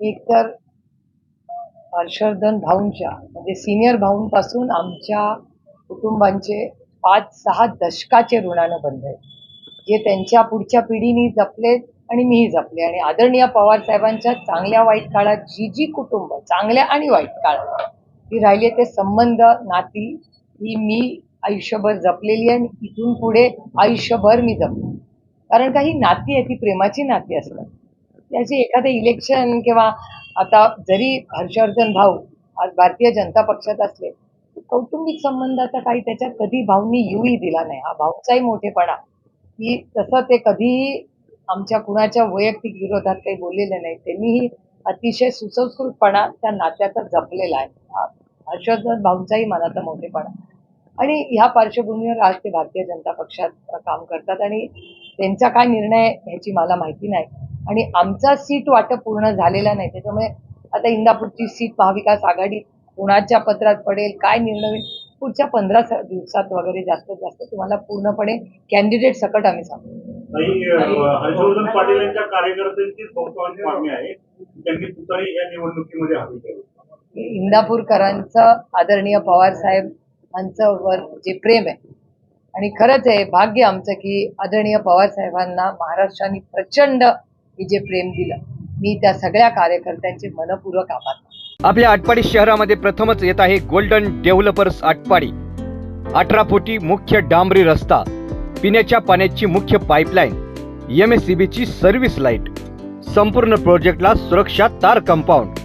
एकतर हर्षवर्धन भाऊंच्या म्हणजे सिनियर भाऊंपासून आमच्या कुटुंबांचे पाच सहा दशकाचे ऋणानं बंद आहेत. जे त्यांच्या पुढच्या पिढीने जपलेत आणि मीही जपले. आणि आदरणीय पवार साहेबांच्या चांगल्या वाईट काळात जी जी कुटुंब चांगल्या आणि वाईट काळात ती राहिले ते संबंध नाती ही मी आयुष्यभर जपलेली आहे आणि इथून पुढे आयुष्यभर मी जपले कारण काही नाती आहे ती प्रेमाची नाती असतात. याची एखादं इलेक्शन किंवा आता जरी हर्षवर्धन भाऊ आज भारतीय जनता पक्षात असले कौटुंबिक संबंधाचा काही त्याच्यात कधी भाऊंनी येऊही दिला नाही. हा भाऊचाही मोठेपणा. की तसं ते कधीही आमच्या कुणाच्या वैयक्तिक विरोधात काही बोललेले नाही. त्यांनीही अतिशय सुसंस्कृतपणा त्या नात्याचा जपलेला आहे. हर्षवर्धन भाऊंचाही मनाचा मोठेपणा. आणि ह्या पार्श्वभूमीवर आज ते भारतीय जनता पक्षात काम करतात आणि त्यांचा काय निर्णय ह्याची मला माहिती नाही. आणि आमचा सीट वाटप पूर्ण झालेला नाही. त्याच्यामुळे आता इंदापूरची सीट महाविकास आघाडी कोणाच्या पत्रात पडेल काय निर्णय होईल पुढच्या पंधरा दिवसात वगैरे जास्तीत जास्त तुम्हाला पूर्णपणे कॅन्डिडेट सकट आम्ही सांगू. हर्षवर्धन पाटील यांच्या कार्यकर्त्यांचीच बहुतांश मागणी आहे. त्यांनी तुतारी या निवडणुकीमध्ये हवी करावी इंदापूरकरांचं आदरणीय पवार साहेबांचं वर जे प्रेम आहे आणि खरंच आहे भाग्य आमचं की आदरणीय पवार साहेबांना महाराष्ट्राने प्रचंड मी जे प्रेम दिलं मी त्या सगळ्या कार्यकर्त्यांचे मनपूर्वक आभार आपल्या आटपाडी शहरामध्ये प्रथमच येत आहे गोल्डन डेव्हलपर्स आटपाडी. अठरा फुटी मुख्य डांबरी रस्ता पिण्याच्या पाण्याची मुख्य पाईपलाईन एम एस सी बीची सर्व्हिस लाइट संपूर्ण प्रोजेक्टला सुरक्षा तार कंपाऊंड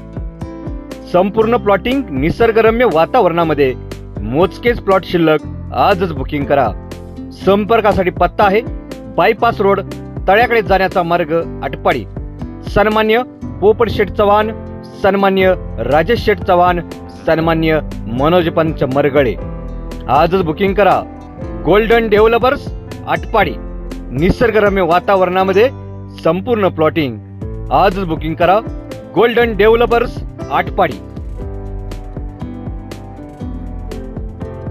संपूर्ण प्लॉटिंग निसर्गरम्य वातावरणामध्ये. मोजकेच प्लॉट शिल्लक आजच बुकिंग करा. संपर्कासाठी पत्ता आहे बायपास रोड तळ्याकडे जाण्याचा मार्ग आटपाडी. सन्मान्य पोपट शेठ चव्हाण सन्मान्य राजेश शेठ चव्हाण सन्मान्य मनोज पंच मरगळे. आजच बुकिंग करा. Golden developers Atpadi. निसर्गरम्य वातावरणामध्ये संपूर्ण प्लॉटिंग आजच बुकिंग करा. Golden developers Atpadi.